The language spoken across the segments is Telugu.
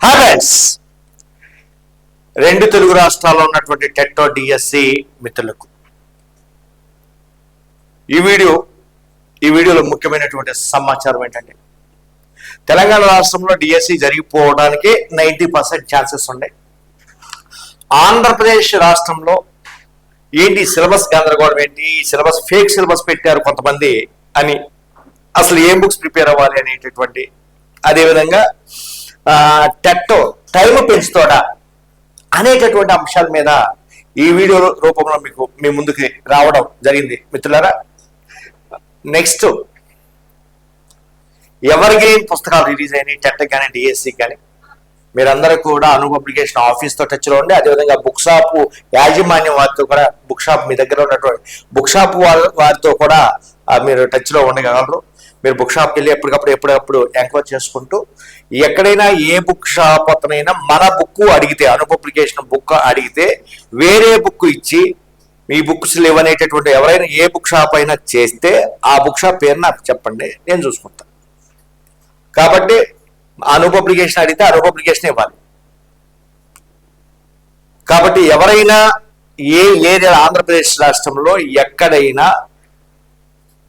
ఫ్రెండ్స్ రెండు తెలుగు రాష్ట్రాల్లో ఉన్నటువంటి టెట్టో డిఎస్సి మిత్రులకు. ఈ వీడియో ఈ వీడియోలో ముఖ్యమైనటువంటి సమాచారం ఏంటంటే తెలంగాణ రాష్ట్రంలో డిఎస్సి జరిగిపోవడానికి నైంటీ పర్సెంట్ ఛాన్సెస్ ఉన్నాయి. ఆంధ్రప్రదేశ్ రాష్ట్రంలో ఏంటి సిలబస్ గందరగోళం ఏంటి సిలబస్ ఫేక్ సిలబస్ పెట్టారు కొంతమంది అని అసలు ఏం బుక్స్ ప్రిపేర్ అవ్వాలి అనేటటువంటి అదేవిధంగా టెట్టో టైం పెంచుతోడా అనేటటువంటి అంశాల మీద ఈ వీడియో రూపంలో మీకు మీ ముందుకి రావడం జరిగింది. మిత్రులారా నెక్స్ట్ ఎవరి గ్రీన్ పుస్తకాలు రిలీజ్ అయినాయి టెట్ కానీ డిఎస్సి కానీ మీరందరూ కూడా అను పబ్లికేషన్ ఆఫీస్తో టచ్లో ఉండి అదేవిధంగా బుక్ షాప్ యాజమాన్యం వారితో కూడా బుక్ షాప్ మీ దగ్గర ఉన్నటువంటి బుక్ షాప్ వారితో కూడా మీరు టచ్లో ఉండగలరు మీరు బుక్ షాప్కి వెళ్ళి ఎప్పటికప్పుడు ఎప్పుడప్పుడు ఎంక్వైర్ చేసుకుంటూ ఎక్కడైనా ఏ బుక్ షాప్ అతనైనా మన బుక్ అడిగితే అను పబ్లికేషన్ బుక్ అడిగితే వేరే బుక్ ఇచ్చి మీ బుక్స్ లేవనేటటువంటి ఎవరైనా ఏ బుక్ షాప్ అయినా చేస్తే ఆ బుక్ షాప్ పేరు నాకు చెప్పండి నేను చూసుకుంటాను కాబట్టి అను పబ్లికేషన్ అడిగితే అను పబ్లికేషన్ ఇవ్వాలి. కాబట్టి ఎవరైనా ఏ ఏరియా ఆంధ్రప్రదేశ్ రాష్ట్రంలో ఎక్కడైనా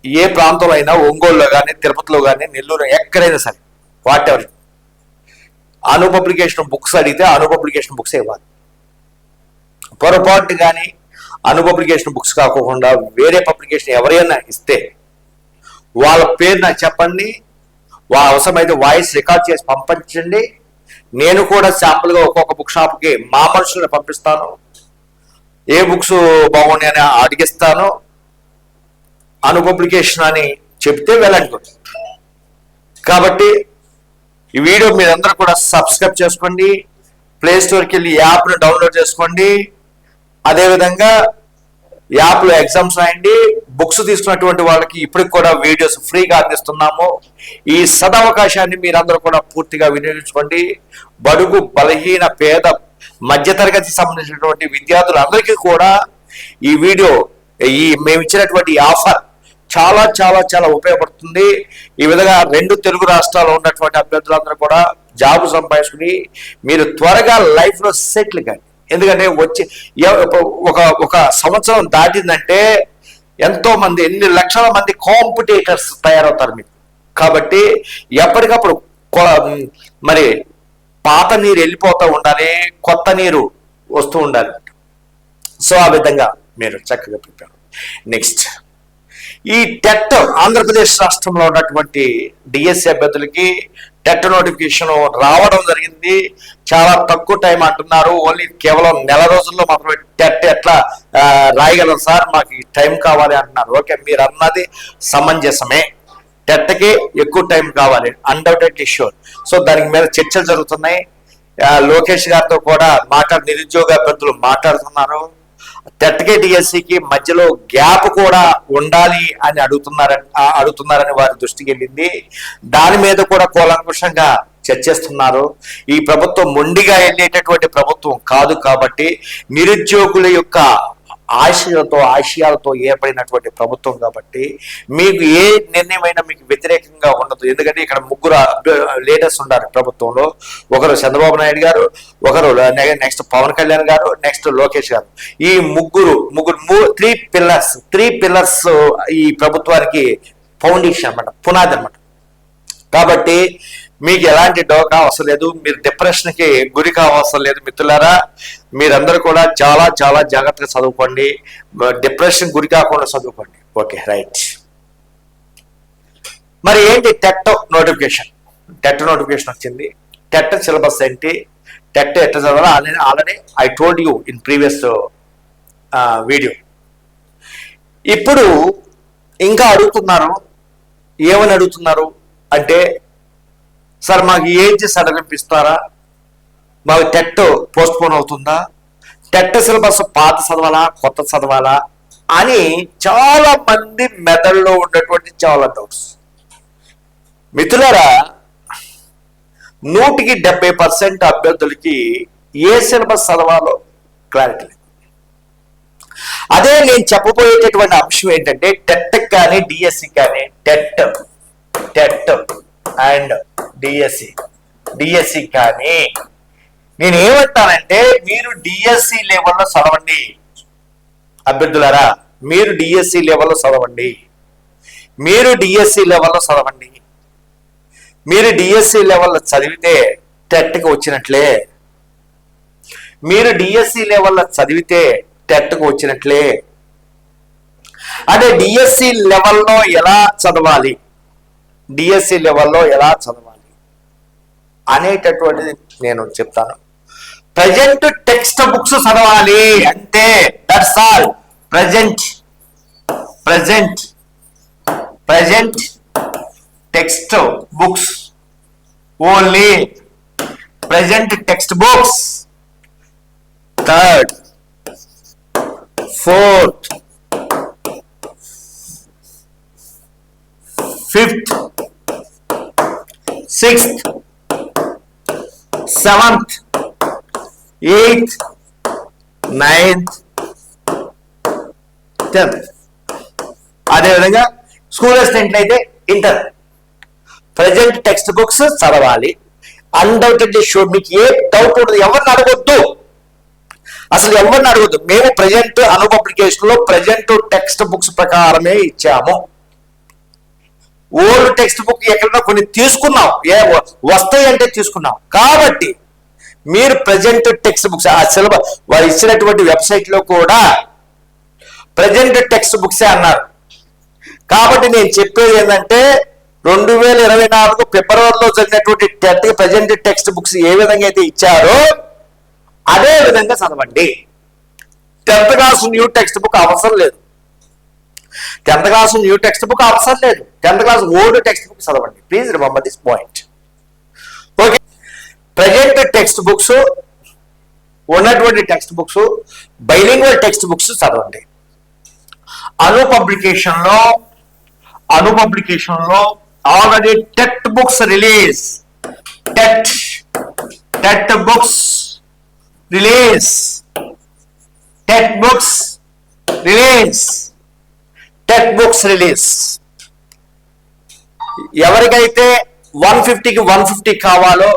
ఏ ప్రాంతంలో అయినా ఒంగోలులో కానీ తిరుపతిలో కానీ నెల్లూరు ఎక్కడైనా సరే whatever Anu publication books అడిగితే అను పబ్లికేషన్ బుక్స్ ఇవ్వాలి. పొరపాటు కానీ అను పబ్లికేషన్ బుక్స్ కాకుండా వేరే పబ్లికేషన్ ఎవరైనా ఇస్తే వాళ్ళ పేరు నాకు చెప్పండి వా అవసరమైతే వాయిస్ రికార్డ్ చేసి పంపించండి. నేను కూడా శాంపుల్గా ఒక్కొక్క బుక్ షాప్కి మా మనుషులను పంపిస్తాను. ఏ బుక్స్ బాగున్నాయని అడిగిస్తాను. అను పబ్లికేషన్ అని చెప్తే వెళ్ళండి. కాబట్టి ఈ వీడియో మీరందరూ కూడా సబ్స్క్రైబ్ చేసుకోండి. ప్లే స్టోర్కి వెళ్ళి యాప్ను డౌన్లోడ్ చేసుకోండి. అదేవిధంగా యాప్లో ఎగ్జామ్స్ రాయండి బుక్స్ తీసుకున్నటువంటి వాళ్ళకి ఇప్పటికి కూడా వీడియోస్ ఫ్రీగా అందిస్తున్నాము. ఈ సదవకాశాన్ని మీరందరూ కూడా పూర్తిగా వినియోగించుకోండి. బడుగు బలహీన పేద మధ్యతరగతి సంబంధించినటువంటి విద్యార్థులందరికీ కూడా ఈ వీడియో ఈ మేము ఇచ్చినటువంటి ఆఫర్ చాలా చాలా చాలా ఉపయోగపడుతుంది. ఈ విధంగా రెండు తెలుగు రాష్ట్రాల్లో ఉన్నటువంటి అభ్యర్థులందరూ కూడా జాబ్ సంపాదించుకుని మీరు త్వరగా లైఫ్లో సెటిల్ కానీ ఎందుకంటే వచ్చి ఒక ఒక సంవత్సరం దాటిందంటే ఎంతో మంది ఎన్ని లక్షల మంది కాంపిటేటర్స్ తయారవుతారు మీకు కాబట్టి ఎప్పటికప్పుడు కొ- మరి పాత నీరు వెళ్ళిపోతూ ఉండాలి కొత్త నీరు వస్తూ ఉండాలి. సో ఆ విధంగా మీరు చక్కగా ప్రిపేర్ నెక్స్ట్ ఈ టెట్ ఆంధ్రప్రదేశ్ రాష్ట్రంలో ఉన్నటువంటి డిఎస్సి అభ్యర్థులకి టెట్ నోటిఫికేషన్ రావడం జరిగింది. చాలా తక్కువ టైం అంటున్నారు. ఓన్లీ కేవలం నెల రోజుల్లో మాత్రమే టెట్ ఎట్లా రాయగలం సార్? మాకు టైం కావాలి అంటున్నారు. ఓకే మీరు అన్నది సమంజసమే. టెట్కి ఎక్కువ టైం కావాలి. అన్డౌటెడ్లీ షూర్ సో దానికి మీద చర్చలు జరుగుతున్నాయి. లోకేష్ గారితో కూడా మాట్లాడు నిరుద్యోగ అభ్యర్థులు మాట్లాడుతున్నారు. టెట్కే డిఎస్సికి మధ్యలో గ్యాప్ కూడా ఉండాలి అని అడుగుతున్నారని అడుగుతున్నారని వారి దృష్టికి వెళ్ళింది. దాని మీద కూడా కూలంకుషంగా చర్చిస్తున్నారు. ఈ ప్రభుత్వం మొండిగా వెళ్ళేటటువంటి ప్రభుత్వం కాదు కాబట్టి నిరుద్యోగుల యొక్క ఆశలతో ఆశయాలతో ఏర్పడినటువంటి ప్రభుత్వం కాబట్టి మీకు ఏ నిర్ణయమైనా మీకు వ్యతిరేకంగా ఉండదు. ఎందుకంటే ఇక్కడ ముగ్గురు లీడర్స్ ఉన్నారు ప్రభుత్వంలో. ఒకరు చంద్రబాబు నాయుడు గారు ఒకరు నెక్స్ట్ పవన్ కళ్యాణ్ గారు నెక్స్ట్ లోకేష్ గారు. ఈ ముగ్గురు ముగ్గురు త్రీ పిల్లర్స్ త్రీ పిల్లర్స్ ఈ ప్రభుత్వానికి ఫౌండేషన్ అన్నమాట పునాది అన్నమాట. కాబట్టి మీకు ఎలాంటి డోకా అవసరం లేదు. మీరు డిప్రెషన్కి గురి కావసరం లేదు మిత్రులారా. మీరందరూ కూడా చాలా చాలా జాగ్రత్తగా చదువుకోండి. డిప్రెషన్ గురి కాకుండా చదువుకోండి. ఓకే రైట్ మరి ఏంటి టెట్ నోటిఫికేషన్? టెట్ నోటిఫికేషన్ వచ్చింది. టెట్ సిలబస్ ఏంటి? టెట్ ఎట్ట చదవాలో already I told you in previous video ఇప్పుడు ఇంకా అడుగుతున్నారు. ఏమని అడుగుతున్నారు? అంటే సార్ మాకు ఏజ్ సడలింపు ఇస్తారా మాకు టెట్ పోస్ట్ పోన్ అవుతుందా? టెట్ సిలబస్ పాత చదవాలా కొత్త చదవాలా అని చాలా మంది మెదడులో ఉన్నటువంటి చాలా డౌట్స్. మిత్రులారా నూటికి డెబ్బై పర్సెంట్ అభ్యర్థులకి ఏ సిలబస్ చదవాలో క్లారిటీ లేదు. అదే నేను చెప్పబోయేటటువంటి అంశం ఏంటంటే టెట్ కానీ డిఎస్సి కానీ TET TET and DSC DSC కానీ నేను ఏమంటానంటే మీరు డిఎస్సి లెవెల్లో చదవండి. అభ్యర్థులారా మీరు డిఎస్సి లెవెల్లో చదవండి. మీరు డిఎస్సి లెవెల్లో చదవండి. మీరు డిఎస్సి లెవెల్లో చదివితే టెట్కి వచ్చినట్లే. మీరు డిఎస్సి లెవెల్లో చదివితే టెట్కు వచ్చినట్లే. అంటే డిఎస్సి లెవెల్లో ఎలా చదవాలి? డిఎస్సి లెవెల్లో ఎలా చదవాలి? అనేటటువంటిది నేను చెప్తాను. ప్రజెంట్ టెక్స్ట్ బుక్స్ చదవాలి అంటే that's all present present present text books only present text books third fourth fifth sixth seventh eighth ninth tenth. అదేవిధంగా స్కూల్ అసిస్టెంట్లు అయితే ఇంటర్. ప్రజెంట్ టెక్స్ట్ బుక్స్ చదవాలి. అన్డౌటెడ్లీ షూడ్ మీకు ఏ డౌట్ ఉండదు. ఎవరిని అడగొద్దు. అసలు ఎవరిని అడగొద్దు. మేము ప్రజెంట్ అను పబ్లికేషన్లో ప్రజెంట్ టెక్స్ట్ బుక్స్ ప్రకారమే ఇచ్చాము. ఓల్డ్ టెక్స్ట్ బుక్ ఎక్కడన్నా కొన్ని తీసుకున్నాం. ఏ వస్తాయి అంటే తీసుకున్నాం. కాబట్టి మీరు ప్రజెంట్ టెక్స్ట్ బుక్స్ ఆ సిలబస్ వారు ఇచ్చినటువంటి వెబ్సైట్లో కూడా ప్రజెంట్ టెక్స్ట్ బుక్సే అన్నారు. కాబట్టి నేను చెప్పేది ఏంటంటే రెండు వేల ఇరవై నాలుగు ఫిబ్రవరిలో జరిగినటువంటి టెట్ ప్రజెంట్ టెక్స్ట్ బుక్స్ ఏ విధంగా అయితే ఇచ్చారో అదే విధంగా చదవండి. Tenth class new text book అవసరం లేదు. Tenth class new text book అవసరం లేదు. Tenth class old text book చదవండి. Please remember this point. Okay. Present text books ఉన్నటువంటి text books bilingual text books చదవండి. అను పబ్లికేషన్లో Anu పబ్లికేషన్లో already TET books release. TET TET books release. TET books release. TET books release. ఎవరికైతే వన్ ఫిఫ్టీకి వన్ ఫిఫ్టీ కావాలో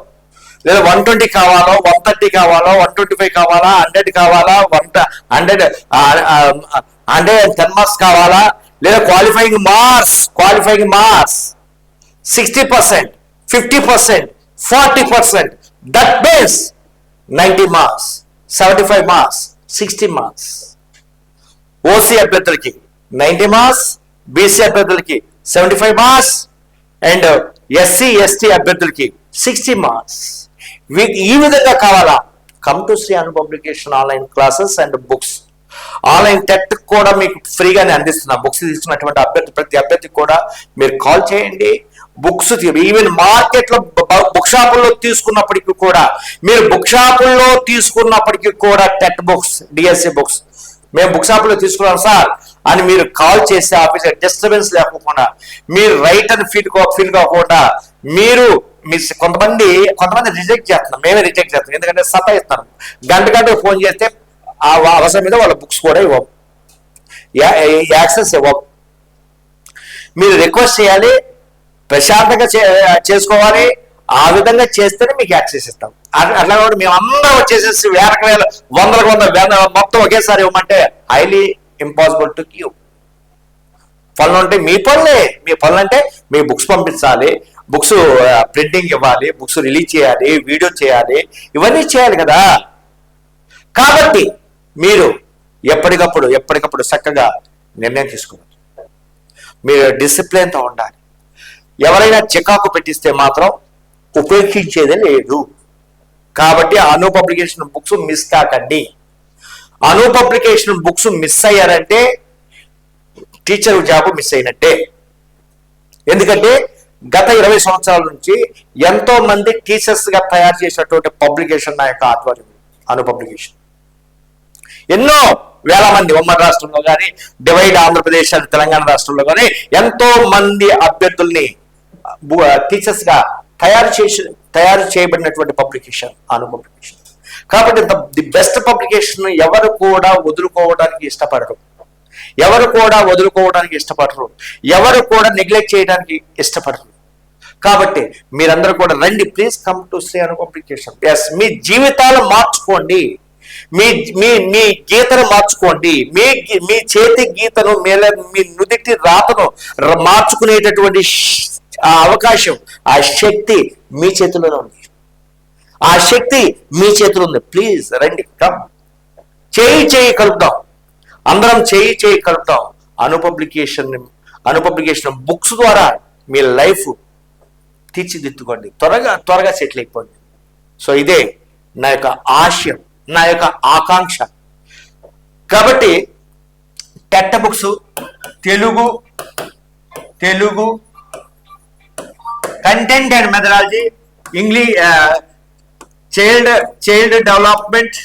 లేదా వన్ ట్వంటీ కావాలో వన్ థర్టీ కావాలో వన్ ట్వంటీ ఫైవ్ కావాలా హండ్రెడ్ కావాలా one hundred hundred ten marks కావాలా లేదా qualifying marks qualifying marks sixty percent fifty percent forty percent that means ninety marks seventy five marks sixty marks. OC అభ్యర్థులకి. నైంటీ మార్క్స్ బీసీ అభ్యర్థులకి seventy five marks and SC ST అభ్యర్థులకి సిక్స్టీ మార్క్స్. ఈ విధంగా కావాలా? Come to Shri Anu publication online classes and books online TET కూడా మీకు ఫ్రీగానే అందిస్తున్నా. బుక్స్ తీసుకున్నటువంటి అభ్యర్థి ప్రతి అభ్యర్థికి కూడా మీరు కాల్ చేయండి. బుక్స్ ఈవెన్ మార్కెట్లో బుక్ షాపుల్లో తీసుకున్నప్పటికీ కూడా మీరు బుక్ షాపుల్లో తీసుకున్నప్పటికీ కూడా టెట్ బుక్స్ డిఎస్సి బుక్స్ మేము బుక్ షాపులో తీసుకున్నాం సార్. అని మీరు కాల్ చేసే ఆఫీసర్ డిస్టర్బెన్స్ లేకుండా మీరు రైట్ అని ఫీల్ ఫీల్ కాకుండా మీరు మీ కొంతమంది కొంతమంది రిజెక్ట్ చేస్తున్నారు. మేమే రిజెక్ట్ చేస్తాం ఎందుకంటే సతా ఇస్తాను గంట గంటకు ఫోన్ చేస్తే ఆ వా- అవసరం మీద వాళ్ళ బుక్స్ కూడా ఇవ్వం. యా- యాక్సెస్ ఇవ్వం. మీరు రిక్వెస్ట్ చేయాలి. ప్రశాంతంగా చే- చేసుకోవాలి. ఆ విధంగా చేస్తేనే మీకు యాక్సెస్ ఇస్తాం. అట్లా కూడా మేము అందరం వచ్చేసేసి వేలకు వేల వందలకు వందల వేల మొత్తం ఒకేసారి ఇవ్వమంటే హైలీ ఇంపాసిబుల్ టు క్యూ పనులు అంటే మీ పనులే. మీ పనులు అంటే మీ బుక్స్ పంపించాలి బుక్స్ ప్రింటింగ్ uh, ఇవ్వాలి బుక్స్ రిలీజ్ చేయాలి వీడియో చేయాలి ఇవన్నీ చేయాలి కదా. కాబట్టి మీరు ఎప్పటికప్పుడు ఎప్పటికప్పుడు చక్కగా నిర్ణయం తీసుకోవచ్చు మీరు డిసిప్లిన్తో ఉండాలి. ఎవరైనా చికాకు పెట్టిస్తే మాత్రం ఉపేక్షించేదే లేదు. కాబట్టి అను పబ్లికేషన్ బుక్స్ మిస్ కాకండి. అను పబ్లికేషన్ బుక్స్ మిస్ అయ్యారంటే టీచర్ జాబ్ మిస్ అయినట్టే. ఎందుకంటే గత ఇరవై సంవత్సరాల నుంచి ఎంతో మంది టీచర్స్గా తయారు చేసినటువంటి పబ్లికేషన్ నా యొక్క ఆధ్వర్యం అను పబ్లికేషన్. ఎన్నో వేల మంది ఉమ్మడి రాష్ట్రంలో కానీ డివైడ్ ఆంధ్రప్రదేశ్ తెలంగాణ రాష్ట్రంలో కానీ ఎంతో మంది అభ్యర్థుల్ని టీచర్స్గా తయారు చేసి తయారు చేయబడినటువంటి పబ్లికేషన్ అను పబ్లికేషన్. కాబట్టి ది బెస్ట్ పబ్లికేషన్ ఎవరు కూడా వదులుకోవడానికి ఇష్టపడరు. ఎవరు కూడా వదులుకోవడానికి ఇష్టపడరు. ఎవరు కూడా నెగ్లెక్ట్ చేయడానికి ఇష్టపడరు. కాబట్టి మీరందరూ కూడా రండి. Please come to Shri Anu publication yes మీ జీవితాలు మార్చుకోండి. మీ మీ మీ గీతను మార్చుకోండి. మీ మీ చేతి గీతను మేల మీ నుదిటి రాతను మార్చుకునేటటువంటి ఆ అవకాశం ఆ శక్తి మీ చేతిలోనే ఉంది. ఆ శక్తి మీ చేతిలో ఉంది. ప్లీజ్ రండి కమ్. చేయి చేయి కలుపుదాం అందరం చేయి చేయి కలుపుదాం అనుపబ్లికేషన్ అనుపబ్లికేషన్ బుక్స్ ద్వారా మీ లైఫ్ తీర్చిదిద్దుకోండి. త్వరగా త్వరగా సెటిల్ అయిపోండి. సో ఇదే నా యొక్క ఆశయం నా యొక్క ఆకాంక్ష. కాబట్టి TET books Telugu Telugu content and methodology English child child development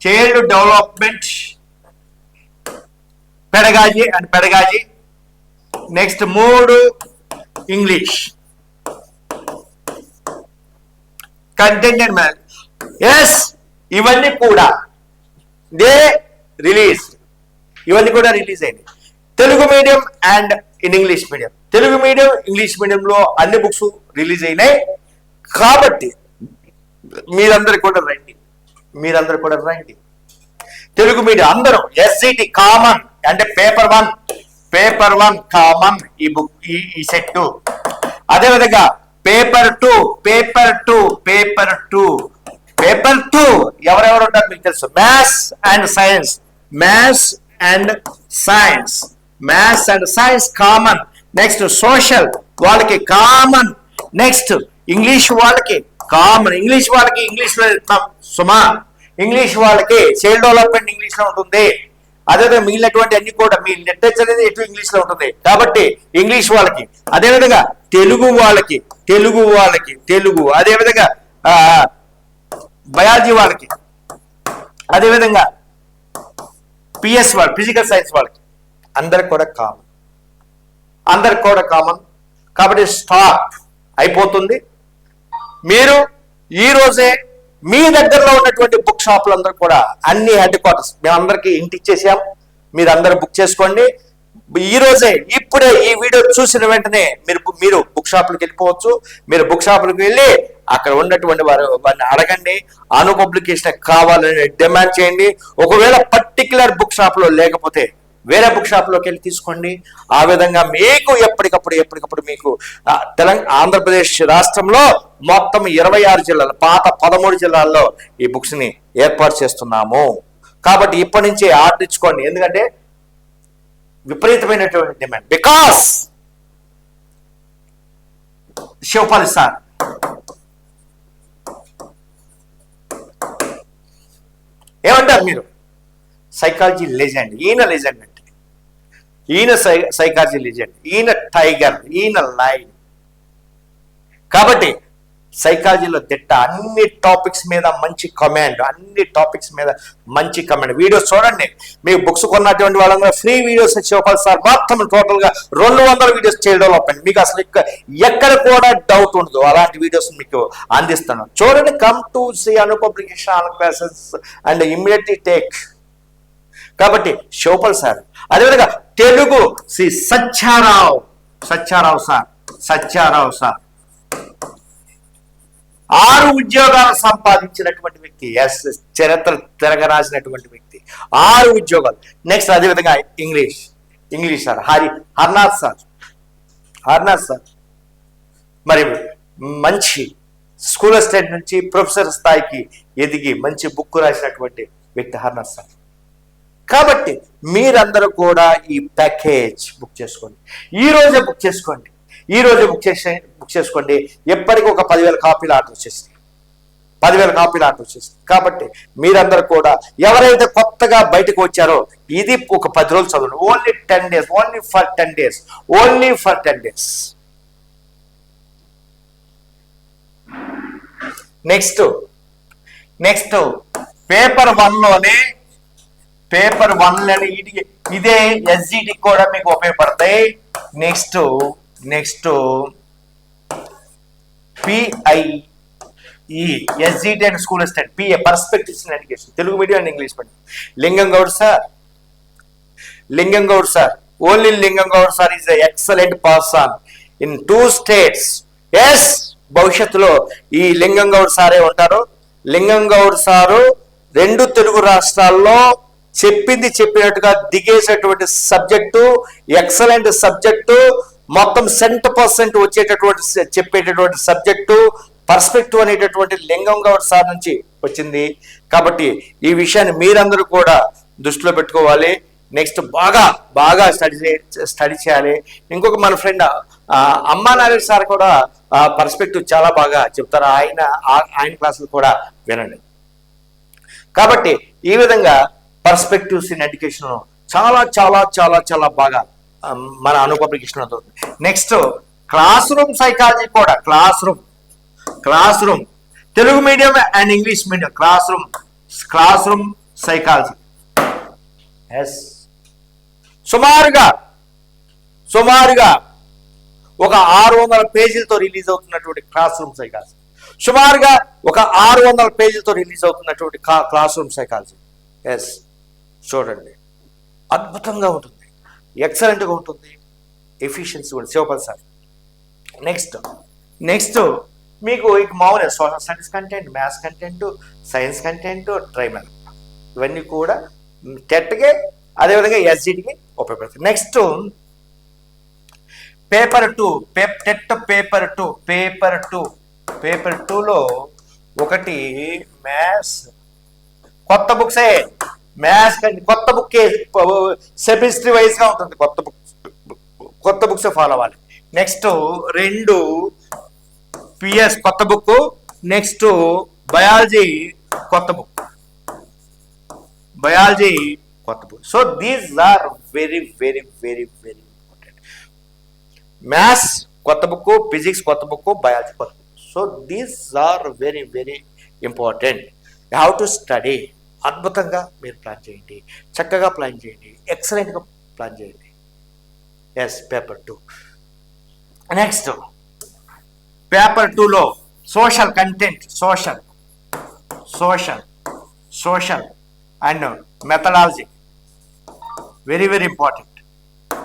child development pedagogy and pedagogy next మూడు English content and maths ఇవన్నీ కూడా దే రిలీజ్. ఇవన్నీ కూడా రిలీజ్ అయింది Telugu medium and in English medium. Telugu medium English మీడియంలో అన్ని బుక్స్ రిలీజ్ అయినాయి. కాబట్టి మీరందరు కూడా రండి. మీరందరు కూడా రండి. తెలుగు మీడియా అందరూ ఎస్సిటి కామన్ అంటే paper one paper one common ఈ బుక్ ఈ ఈ సెట్ అదేవిధంగా paper two paper two paper two paper two ఎవరెవరు ఉంటారు మీకు తెలుసు? Maths and science maths and science maths and science common next social వాళ్ళకి కామన్ నెక్స్ట్ ఇంగ్లీష్ వాళ్ళకి కామన్ ఇంగ్లీష్ వాళ్ళకి ఇంగ్లీష్లో ఇస్తాం సుమా ఇంగ్లీష్ వాళ్ళకి చైల్డ్ డెవలప్మెంట్ ఇంగ్లీష్లో ఉంటుంది. అదేవిధంగా మిగిలినటువంటి అన్ని కూడా మీ లిటరేచర్ అనేది ఎటు ఇంగ్లీష్లో ఉంటుంది. కాబట్టి ఇంగ్లీష్ వాళ్ళకి అదేవిధంగా తెలుగు వాళ్ళకి తెలుగు వాళ్ళకి తెలుగు అదేవిధంగా బయాలజీ వాళ్ళకి అదేవిధంగా పిఎస్ వాళ్ళు ఫిజికల్ సైన్స్ వాళ్ళకి అందరికి కూడా కామన్. అందరికి కూడా కామన్. కాబట్టి స్టాప్ అయిపోతుంది. మీరు ఈ రోజే మీ దగ్గరలో ఉన్నటువంటి బుక్ షాపులందరూ కూడా అన్ని హెడ్ క్వార్టర్స్ మేమందరికీ ఇంటి ఇచ్చేసాం. మీరు అందరూ బుక్ చేసుకోండి. ఈ రోజే ఇప్పుడే ఈ వీడియో చూసిన వెంటనే మీరు మీరు బుక్ షాపులకు వెళ్ళిపోవచ్చు. మీరు బుక్ షాపులకు వెళ్ళి అక్కడ ఉన్నటువంటి వారు వారిని అడగండి. అను పబ్లికేషన్ కావాలని డిమాండ్ చేయండి. ఒకవేళ పర్టికులర్ బుక్ షాప్లో లేకపోతే వేరే బుక్ షాప్లోకి వెళ్ళి తీసుకోండి. ఆ విధంగా మీకు ఎప్పటికప్పుడు ఎప్పటికప్పుడు మీకు తెలంగాణ ఆంధ్రప్రదేశ్ రాష్ట్రంలో మొత్తం ఇరవై ఆరు జిల్లాలు పాత పదమూడు జిల్లాల్లో ఈ బుక్స్ని ఏర్పాటు చేస్తున్నాము. కాబట్టి ఇప్పటి నుంచి ఆర్డర్ ఇచ్చుకోండి. ఎందుకంటే విపరీతమైనటువంటి డిమాండ్ బికాస్ శివపాలి సార్. ఏమంటారు మీరు? సైకాలజీ లెజెండ్ ఈయన లెజెండ్ అండి ఈయన సై సైకాలజీ లిజెంట్ ఈయన టైగర్ ఈయన లైన్. కాబట్టి సైకాలజీలో దిట్ట అన్ని టాపిక్స్ మీద మంచి కమాండ్ అన్ని టాపిక్స్ మీద మంచి కమాండ్. వీడియోస్ చూడండి. మీకు బుక్స్ కొన్నటువంటి వాళ్ళంగా ఫ్రీ వీడియోస్ శివపాల్ సార్ మొత్తం టోటల్గా రెండు వందల వీడియోస్ చేయడం ఓపెన్ మీకు అసలు ఎక్కడ కూడా డౌట్ ఉండదు. అలాంటి వీడియోస్ మీకు అందిస్తాను. చూడండి come to Shri Anu publication classes and immediately take కాబట్టి శివపాల్ సార్ అదేవిధంగా Telugu Shri Satyarao. Satyarao sir Satyarao sir. ఆరు ఉద్యోగాలు సంపాదించినటువంటి వ్యక్తి ఎస్ చరిత్ర తిరగరాసినటువంటి వ్యక్తి. ఆరు ఉద్యోగాలు. నెక్స్ట్ అదేవిధంగా English. English sir Hari Harnath sir. Harnath sir. మరి మంచి స్కూల్ అసిస్టెంట్ నుంచి ప్రొఫెసర్ స్థాయికి ఎదిగి మంచి బుక్ రాసినటువంటి వ్యక్తి హర్నాథ్ సార్. కాబట్టి మీరందరూ కూడా ఈ ప్యాకేజ్ బుక్ చేసుకోండి. ఈ రోజే బుక్ చేసుకోండి. ఈ రోజే బుక్ చేసే బుక్ చేసుకోండి. ఎప్పటికీ ఒక పదివేల కాపీలు ఆర్డర్ వచ్చేసి పదివేల కాపీలు ఆర్డర్ వచ్చేసింది కాబట్టి మీరందరూ కూడా ఎవరైతే కొత్తగా బయటకు వచ్చారో ఇది ఒక పది రోజులు చదవండి. Only ten days only for ten days only for ten days next next paper వన్లోనే paper వన్లోనే ఇదే ఎస్జిటి కూడా మీకు ఉపయోగపడతాయి. Next next P I SGT and school assistant PA perspectives in education Telugu medium and English medium. Lingam Goud sir. Lingam Goud sir. Only Lingam Goud sir is excellent person in two states yes భవిష్యత్తులో ఈ లింగం గౌడ్ సారే ఉంటారు. లింగం గౌడ్ సారు రెండు తెలుగు రాష్ట్రాల్లో చెప్పింది చెప్పినట్టుగా దిగేసేటువంటి సబ్జెక్టు ఎక్సలెంట్ సబ్జెక్టు మొత్తం సెంట్ పర్సెంట్ వచ్చేటటువంటి చెప్పేటటువంటి సబ్జెక్టు పర్స్పెక్టివ్ అనేటటువంటి లింగం గౌడ్ సార్ నుంచి వచ్చింది. కాబట్టి ఈ విషయాన్ని మీరందరూ కూడా దృష్టిలో పెట్టుకోవాలి. నెక్స్ట్ బాగా బాగా స్టడీ స్టడీ చేయాలి. ఇంకొక మన ఫ్రెండ్ అమ్మా నారాయణ సార్ కూడా పర్స్పెక్టివ్ చాలా బాగా చెప్తారు. ఆయన ఆ- ఆయన క్లాసులు కూడా వినండి. కాబట్టి ఈ విధంగా పర్స్పెక్టివ్స్ ఇన్ ఎడ్యుకేషన్ చాలా చాలా చాలా చాలా బాగా um, మన అను అవుతుంది నెక్స్ట్ క్లాస్ రూమ్ సైకాలజీ కూడా class room class room Telugu medium and English medium class room class room psychology yes సుమారుగా సుమారుగా ఒక ఆరు వందల పేజీలతో రిలీజ్ అవుతున్నటువంటి క్లాస్ రూమ్ సైకాలజీ సుమారుగా ఒక ఆరు వందల పేజీలతో రిలీజ్ అవుతున్నటువంటి క్లాస్ రూమ్ సైకాలజీ ఎస్ చూడండి. అద్భుతంగా ఉంటుంది. ఎక్సలెంట్గా ఉంటుంది. ఎఫిషియన్సీ కూడా. శివపల్ సార్ నెక్స్ట్ నెక్స్ట్ మీకు ఇక మామూలుగా social studies content maths content science content ట్రైమల్ ఇవన్నీ కూడా టెట్కి అదేవిధంగా ఎస్జిటికి ఉపయోగపడుతుంది next paper two TET paper two paper two paper టూలో ఒకటి మ్యాథ్స్ కొత్త బుక్సే మ్యాథ్స్ కంటే కొత్త బుక్ సెమిస్ట్రీ వైజ్గా ఉంటుంది కొత్త బుక్ కొత్త బుక్స్ ఫాలో అవ్వాలి. నెక్స్ట్ రెండు పిఎస్ కొత్త బుక్ నెక్స్ట్ బయాలజీ కొత్త బుక్ బయాలజీ కొత్త book so these are very very very very important maths కొత్త బుక్ ఫిజిక్స్ కొత్త బుక్ బయాలజీ కొత్త book so these are very very important have to study అద్భుతంగా మీరు ప్లాన్ చేయండి. చక్కగా ప్లాన్ చేయండి. ఎక్సలెంట్గా ప్లాన్ చేయండి. Yes paper two next paper టూలో social content social social social and methodology very very important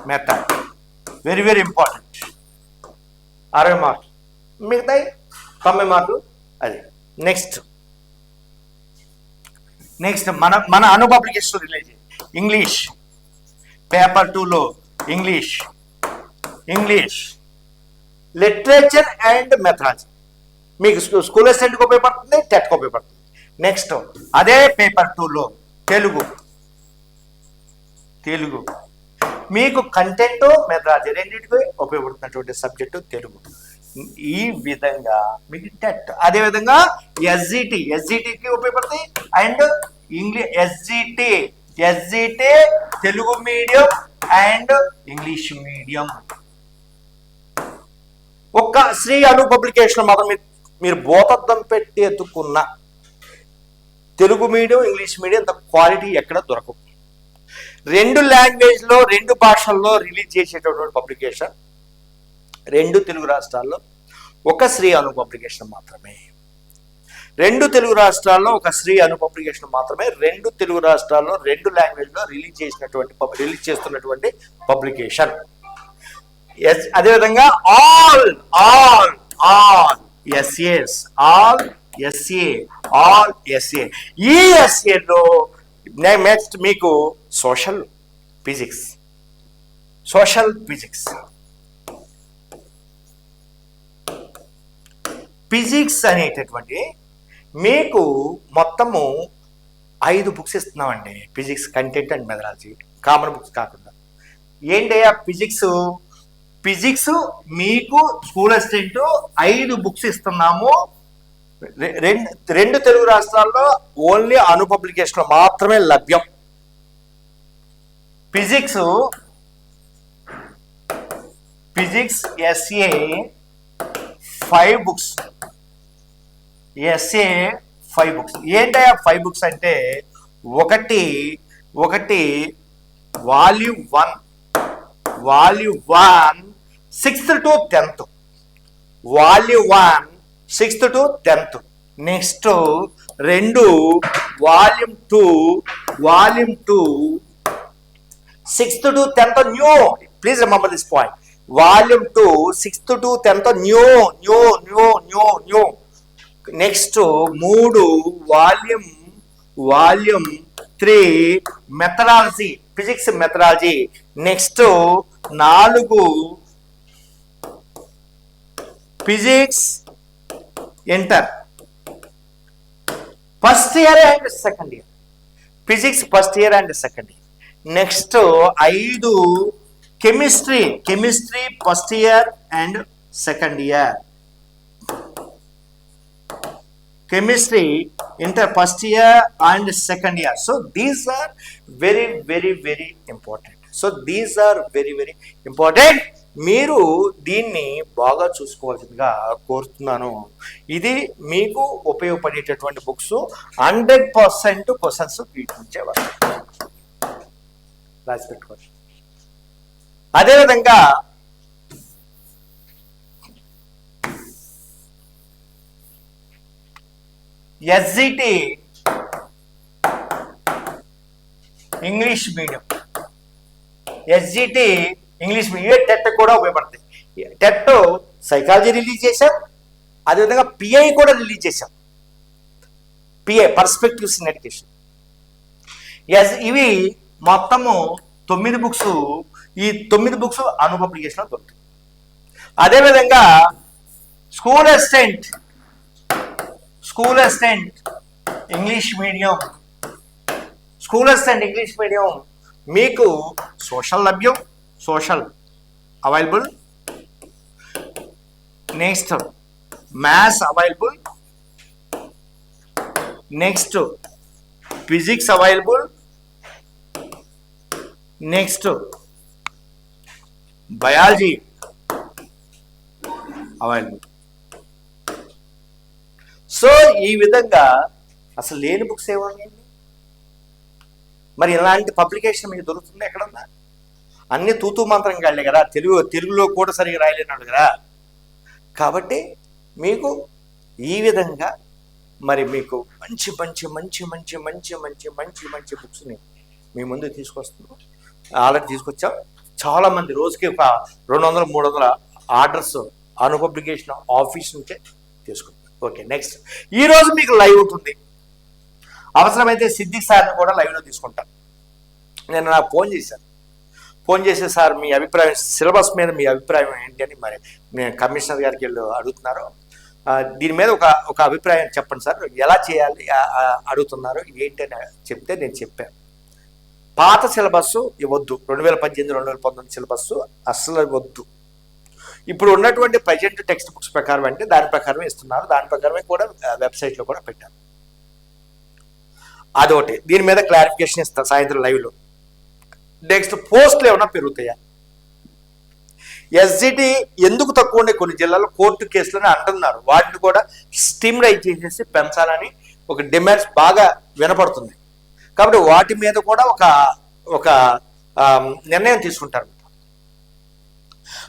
method very very important అరవై మార్కులు మిగతాయి? తొంభై మార్కులు? అది. నెక్స్ట్ నెక్స్ట్ మన మన Anu publication release English paper టూలో English English literature and methodology మీకు స్కూల్ అసిస్టెంట్కి ఉపయోగపడుతుంది టెట్కి ఉపయోగపడుతుంది నెక్స్ట్ అదే పేపర్ టూలో తెలుగు. తెలుగు. మీకు కంటెంట్ మెథడాలజీ రెండింటికి ఉపయోగపడుతున్నటువంటి సబ్జెక్టు తెలుగు. ఈ విధంగా మీకు టెట్ అదే విధంగా ఎస్జిటి ఎస్జిటికి ఉపయోగపడుతుంది and English SGT SGT Telugu medium and English medium. ఒక్క శ్రీ అను పబ్లికేషన్ మాత్రం మీరు బోతద్దం పెట్టి ఎత్తుకున్న తెలుగు మీడియం ఇంగ్లీష్ మీడియం అంత క్వాలిటీ ఎక్కడ దొరకవు రెండు లాంగ్వేజ్లో రెండు భాషల్లో రిలీజ్ చేసేటటువంటి పబ్లికేషన్ రెండు తెలుగు రాష్ట్రాల్లో ఒక స్త్రీ అను పబ్లికేషన్ మాత్రమే. రెండు తెలుగు రాష్ట్రాల్లో ఒక స్త్రీ అను పబ్లికేషన్ మాత్రమే. రెండు తెలుగు రాష్ట్రాల్లో రెండు లాంగ్వేజ్లో రిలీజ్ చేసినటువంటి రిలీజ్ చేస్తున్నటువంటి పబ్లికేషన్ ఎస్ అదేవిధంగా all all all SAs all SA all SA ఈ ఎస్ఏలో నెక్స్ట్ మీకు social physics social physics physics అనేటటువంటి మీకు మొత్తము ఐదు బుక్స్ ఇస్తున్నామండి. Physics content and methodology. Common books కాకుండా. ఏంటయ్యా ఫిజిక్స్? ఫిజిక్స్ మీకు స్కూల్ అసిస్టెంట్ ఐదు బుక్స్ ఇస్తున్నాము. రెండు రెండు తెలుగు రాష్ట్రాల్లో ఓన్లీ అనుపబ్లికేషన్లు మాత్రమే లభ్యం. Physics physics SA five books. SA five books ఏంటయ్యా ఫైవ్ బుక్స్ అంటే ఒకటి ఒకటి volume one volume one sixth to tenth volume one sixth to tenth next రెండు volume two volume two sixth to tenth new please remember this point volume two sixth to tenth new new new new new next మూడు volume volume three methodology physics methodology. Next నాలుగు physics inter. First year and second year physics first year and second year next ఐదు chemistry chemistry first year and second year chemistry inter first year and second year. So these are very very very important. So these are very very important. మీరు దీన్ని బాగా చూసుకోవాల్సిందిగా కోరుతున్నాను. ఇది మీకు ఉపయోగపడేటటువంటి బుక్స్ హండ్రెడ్ పర్సెంట్ క్వశ్చన్స్ వీటి నుంచే వస్తాయి. రాసి పెట్టుకోవచ్చు అదేవిధంగా SGT. English medium. SGT English medium. TET కూడా ఉపయోగపడతాయి టెట్ సైకాలజీ రిలీజ్ చేశాం అదేవిధంగా పిఐ కూడా రిలీజ్ చేశాం. PI perspectives in education. Yes ఇవి మొత్తము తొమ్మిది బుక్స్ ఈ తొమ్మిది బుక్స్ అను పబ్లికేషన్ దొరుకుతాయి. అదేవిధంగా school assistant school assistant English medium school assistant English medium మీకు సోషల్ లభ్యం social available next maths available next physics available next biology available so ఈ విధంగా అసలు లేని బుక్స్ ఏమన్నాయండి మరి ఇలాంటి పబ్లికేషన్ మీకు దొరుకుతుంది ఎక్కడన్నా? అన్ని తూతూ మంత్రం కాళ్ళే కదా తెలుగు తెలుగులో కూడా సరిగా రాయలేనాడు కదా. కాబట్టి మీకు ఈ విధంగా మరి మీకు మంచి మంచి మంచి మంచి మంచి మంచి మంచి మంచి బుక్స్ని మీ ముందు తీసుకొస్తున్నాం. ఆల్రెడీ తీసుకొచ్చాం. చాలామంది రోజుకి ఒక రెండు వందల మూడు వందల ఆర్డర్స్ అను పబ్లికేషన్ ఆఫీస్ నుంచే తీసుకుంటాం. ఓకే నెక్స్ట్ ఈ రోజు మీకు లైవ్ ఉంటుంది. అవసరమైతే సిద్దిక్ సార్ని కూడా లైవ్లో తీసుకుంటాను నేను నాకు ఫోన్ చేశాను ఫోన్ చేసే సార్ మీ అభిప్రాయం సిలబస్ మీద మీ అభిప్రాయం ఏంటి అని మరి నేను కమిషనర్ గారికి వెళ్ళి అడుగుతున్నారు. దీని మీద ఒక ఒక అభిప్రాయం చెప్పండి సార్. ఎలా చేయాలి అడుగుతున్నారు ఏంటి అని చెప్తే నేను చెప్పాను పాత సిలబస్ ఇవ్వద్దు. రెండు వేల పద్దెనిమిది రెండు వేల పంతొమ్మిది సిలబస్ అస్సలు వద్దు ఇప్పుడు ఉన్నటువంటి ప్రజెంట్ టెక్స్ట్ బుక్స్ ప్రకారం అంటే దాని ప్రకారమే ఇస్తున్నారు. దాని ప్రకారమే కూడా వెబ్సైట్లో కూడా పెట్టారు. అదొకటి. దీని మీద క్లారిఫికేషన్ ఇస్తా సాయంత్రం లైవ్లో నెక్స్ట్ పోస్టులు ఏమైనా పెరుగుతాయా? ఎస్జిటి ఎందుకు తక్కువ ఉండే కొన్ని జిల్లాల్లో కోర్టు కేసులని అంటున్నారు. వాటిని కూడా స్టిమ్రైజ్ చేసేసి పెంచాలని ఒక డిమాండ్స్ బాగా వినపడుతుంది కాబట్టి వాటి మీద కూడా ఒక ఒక నిర్ణయం తీసుకుంటారు.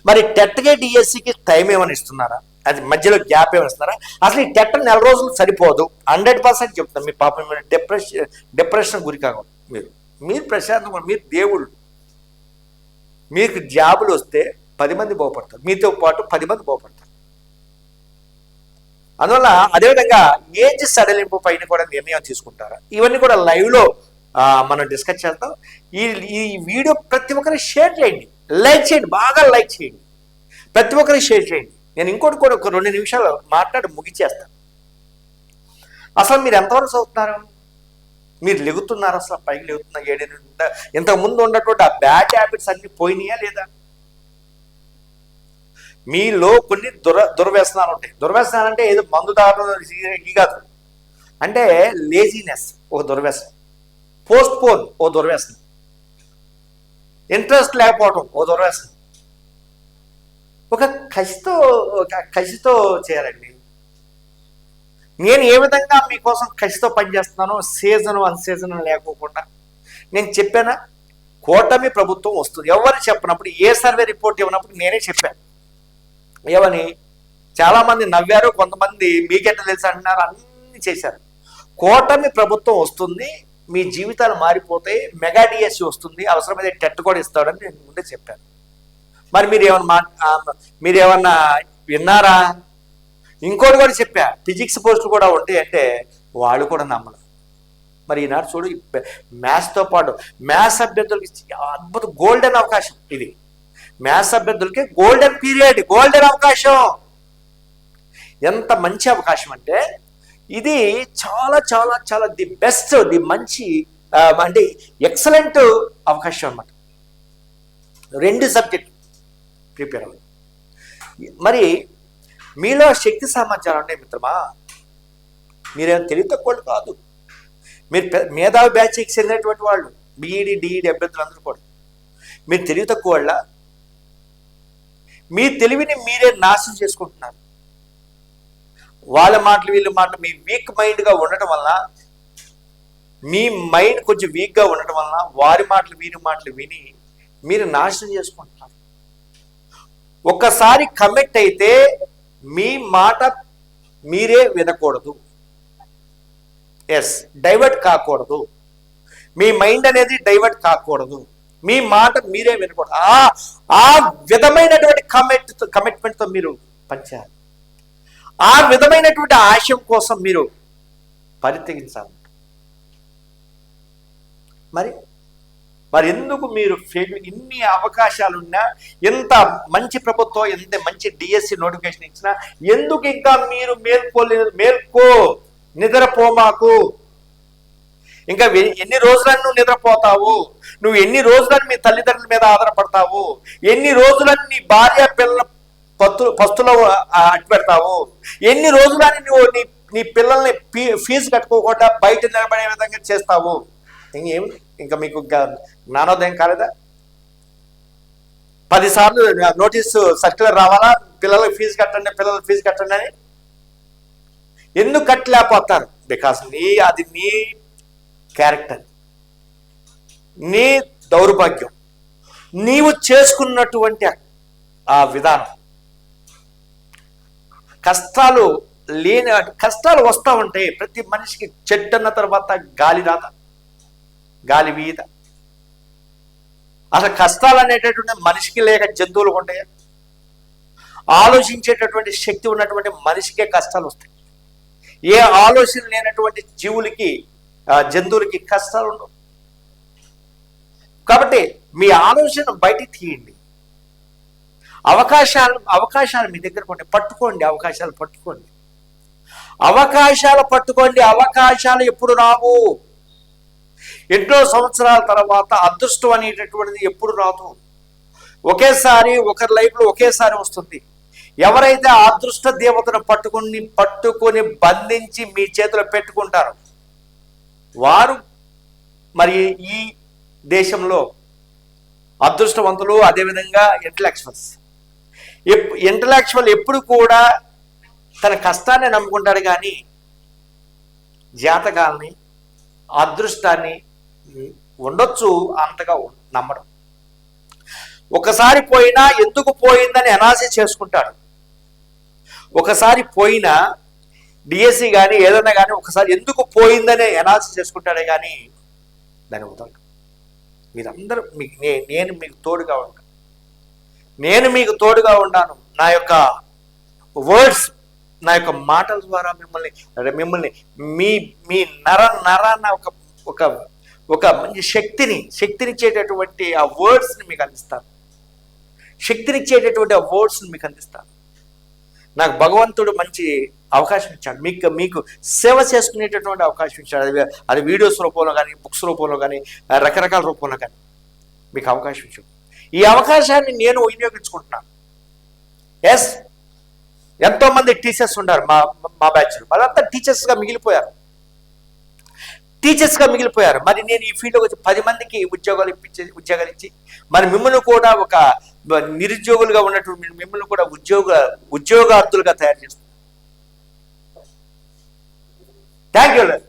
మరి టెట్గా డిఎస్సికి టైం ఏమైనా ఇస్తున్నారా? అది మధ్యలో గ్యాప్ ఏమైనా ఇస్తున్నారా? అసలు ఈ టెట్ నెల రోజులు సరిపోదు. హండ్రెడ్ పర్సెంట్ చెప్తాను మీ పాపం మీరు డిప్రెషన్ డిప్రెషన్ గురి కాకూడదు. మీరు మీరు ప్రశాంతంగా మీరు దేవుళ్ళు. మీకు జాబులు వస్తే పది మంది బాగుపడతారు. మీతో పాటు పది మంది బాగుపడతారు. అందువల్ల అదేవిధంగా ఏజ్ సడలింపు పైన కూడా నిర్ణయం తీసుకుంటారా? ఇవన్నీ కూడా లైవ్లో మనం డిస్కస్ చేద్దాం. ఈ ఈ వీడియో ప్రతి ఒక్కరికి షేర్ చేయండి. లైక్ చేయండి బాగా లైక్ చేయండి. ప్రతి ఒక్కరికి షేర్ చేయండి. నేను ఇంకోటి కూడా ఒక రెండు నిమిషాలు మాట్లాడి ముగిచేస్తాను అసలు మీరు ఎంతవరకు చదువుతున్నారు? మీరు లెగుతున్నారు అసలు పైకి లెగుతున్నారు ఏడు ఇంతకు ముందు ఉన్నటువంటి ఆ బ్యాడ్ హ్యాబిట్స్ అన్ని పోయినాయా లేదా? మీలో కొన్ని దుర దుర్వ్యసనాలు ఉంటాయి. దుర్వ్యసనాలు అంటే ఏదో మందు తాగడం ఇది కాదు. అంటే లేజినెస్ ఒక దుర్వ్యసనం. పోస్ట్ పోన్ ఓ దుర్వ్యసనం. ఇంట్రెస్ట్ లేకపోవడం ఓ దుర్వ్యసనం ఒక కసితో ఒక కసితో చేయాలండి. నేను ఏ విధంగా మీకోసం కసితో పనిచేస్తున్నానో సీజన్ అన్ సీజన్ లేకోకుండా. నేను చెప్పానా? కూటమి ప్రభుత్వం వస్తుంది. ఎవరు చెప్పినప్పుడు ఏ సర్వే రిపోర్ట్ ఇవ్వనప్పుడు నేనే చెప్పాను. ఏమని? చాలామంది నవ్వారు కొంతమంది మీకెట్ట తెలుసు అంటున్నారు అన్ని చేశారు. కూటమి ప్రభుత్వం వస్తుంది మీ జీవితాలు మారిపోతే మెగా డిఎస్సి వస్తుంది. అవసరమైతే టెట్ కూడా ఇస్తాడని నేను ముందే చెప్పాను. మరి మీరు ఏమన్నా మా మీరు ఏమన్నా విన్నారా? ఇంకోటి కూడా చెప్పా. ఫిజిక్స్ పోస్టులు కూడా ఉంటాయి అంటే వాళ్ళు కూడా నమ్మరు. మరి ఈనాడు చూడు మ్యాథ్స్తో పాటు మ్యాథ్స్ అభ్యర్థులకి అద్భుత గోల్డెన్ అవకాశం ఇది. మ్యాథ్స్ అభ్యర్థులకి గోల్డెన్ పీరియడ్ గోల్డెన్ అవకాశం. ఎంత మంచి అవకాశం అంటే ఇది చాలా చాలా చాలా ది బెస్ట్ ది మంచి అంటే ఎక్సలెంట్ అవకాశం అన్నమాట. రెండు సబ్జెక్ట్ ప్రిపేర్ అవ్వాలి మరి మీలో శక్తి సామర్థ్యాలు ఉన్నాయి మిత్రమా? మీరేం తెలివి తక్కువ కాదు. మీరు మేధావి బ్యాచ్కి చెందినటువంటి వాళ్ళు బీఈడి డిఈడి అభ్యర్థులు అందరూ కూడా. మీరు తెలివి తక్కువ వాళ్ళ మీ తెలివిని మీరే నాశనం చేసుకుంటున్నారు. వాళ్ళ మాటలు వీళ్ళ మాటలు మీ వీక్ మైండ్గా ఉండటం వలన మీ మైండ్ కొంచెం వీక్గా ఉండటం వలన వారి మాటలు వీరి మాటలు విని మీరు నాశనం చేసుకుంటున్నారు. ఒక్కసారి కమిట్ అయితే మీ మాట మీరే వినకూడదు. ఎస్ డైవర్ట్ కాకూడదు. మీ మైండ్ అనేది డైవర్ట్ కాకూడదు. మీ మాట మీరే వినకూడదు. ఆ విధమైనటువంటి కమిట్ కమిట్మెంట్తో మీరు పనిచేయాలి. ఆ విధమైనటువంటి ఆశయం కోసం మీరు పరిత్యగించాలి మరి మరి ఎందుకు మీరు ఫెయిల్? ఇన్ని అవకాశాలున్నా ఎంత మంచి ప్రభుత్వం ఎంత మంచి డిఎస్సి నోటిఫికేషన్ ఇచ్చినా ఎందుకు ఇంకా మీరు మేల్కోలేదు మేల్కో నిద్రపోమాకు ఇంకా ఎన్ని రోజులని నువ్వు నిద్రపోతావు? నువ్వు ఎన్ని రోజులని మీ తల్లిదండ్రుల మీద ఆధారపడతావు? ఎన్ని రోజులని నీ భార్య పిల్లల పత్తు పస్తులో అట్టు పెడతావు. ఎన్ని రోజులని నువ్వు నీ నీ పిల్లల్ని ఫీ ఫీజు కట్టుకోకుండా బయట నిలబడే విధంగా చేస్తావు. ఇంకేం ఇంకా మీకు జ్ఞానోదయం కాలేదా? పదిసార్లు నోటీసు సర్క్యులర్ రావాలా? పిల్లలకి ఫీజు కట్టండి పిల్లలకి ఫీజు కట్టండి అని? ఎందుకు కట్టలేకపోతారు బికాస్ నీ అది నీ క్యారెక్టర్. నీ దౌర్భాగ్యం. నీవు చేసుకున్నటువంటి ఆ విధానం. కష్టాలు లేని కష్టాలు వస్తూ ఉంటాయి. ప్రతి మనిషికి చెట్టు అన్న తర్వాత గాలి రాత గాలి మీద అసలు కష్టాలు అనేటటువంటి మనిషికి లేక జంతువులకు ఉంటాయా? ఆలోచించేటటువంటి శక్తి ఉన్నటువంటి మనిషికే కష్టాలు వస్తాయి. ఏ ఆలోచన లేనటువంటి జీవులకి జంతువులకి కష్టాలు ఉండవు. కాబట్టి మీ ఆలోచన బయటికి తీయండి. అవకాశాలు అవకాశాలు మీ దగ్గర కొన్ని పట్టుకోండి అవకాశాలు పట్టుకోండి. అవకాశాలు పట్టుకోండి అవకాశాలు ఎప్పుడు రావు? ఎన్నో సంవత్సరాల తర్వాత అదృష్టం అనేటటువంటిది ఎప్పుడు రాదు. ఒకేసారి ఒకరి లైఫ్లో ఒకేసారి వస్తుంది. ఎవరైతే అదృష్ట దేవతను పట్టుకుని పట్టుకొని బంధించి మీ చేతిలో పెట్టుకుంటారో వారు మరి ఈ దేశంలో అదృష్టవంతులు అదేవిధంగా ఇంటలెక్చువల్స్. ఇంటలెక్చువల్ ఎప్పుడు కూడా తన కష్టాన్ని నమ్ముకుంటాడు కానీ జాతకాలని అదృష్టాన్ని ఉండొచ్చు అంతగా నమ్మడం. ఒకసారి పోయినా ఎందుకు పోయిందని అనాసి చేసుకుంటాడు. ఒకసారి పోయినా డిఎస్సి కానీ ఏదైనా కానీ ఒకసారి ఎందుకు పోయిందని అనాలిసిస్ చేసుకుంటాడే కానీ దాని వదలడు. మీరందరూ మీకు నే- నేను మీకు తోడుగా ఉంటాను. నేను మీకు తోడుగా ఉన్నాను నా యొక్క వర్డ్స్ నా యొక్క మాటల ద్వారా మిమ్మల్ని మిమ్మల్ని మీ మీ నర నరాన్న ఒక ఒక ఒక మంచి శక్తిని శక్తినిచ్చేటటువంటి ఆ వర్డ్స్ని మీకు అందిస్తాను. శక్తినిచ్చేటటువంటి ఆ వర్డ్స్ని మీకు అందిస్తాను. నాకు భగవంతుడు మంచి అవకాశం ఇచ్చాడు. మీకు మీకు సేవ చేసుకునేటటువంటి అవకాశం ఇచ్చాడు. అది అది వీడియోస్ రూపంలో కానీ బుక్స్ రూపంలో కానీ రకరకాల రూపంలో కానీ మీకు అవకాశం ఇచ్చాడు. ఈ అవకాశాన్ని నేను వినియోగించుకుంటున్నాను. ఎస్ ఎంతో మంది టీచర్స్ ఉన్నారు మా మా బ్యాచ్లో వాళ్ళంతా టీచర్స్గా మిగిలిపోయారు. టీచర్స్గా మిగిలిపోయారు. మరి నేను ఈ ఫీల్డ్లోకి వచ్చి పది మందికి ఉద్యోగాలు ఇప్పించే ఉద్యోగాలు ఇచ్చి మరి మిమ్మల్ని కూడా ఒక నిరుద్యోగులుగా ఉన్నటువంటి మిమ్మల్ని కూడా ఉద్యోగ ఉద్యోగార్థులుగా తయారు చేస్తాను థ్యాంక్ యూ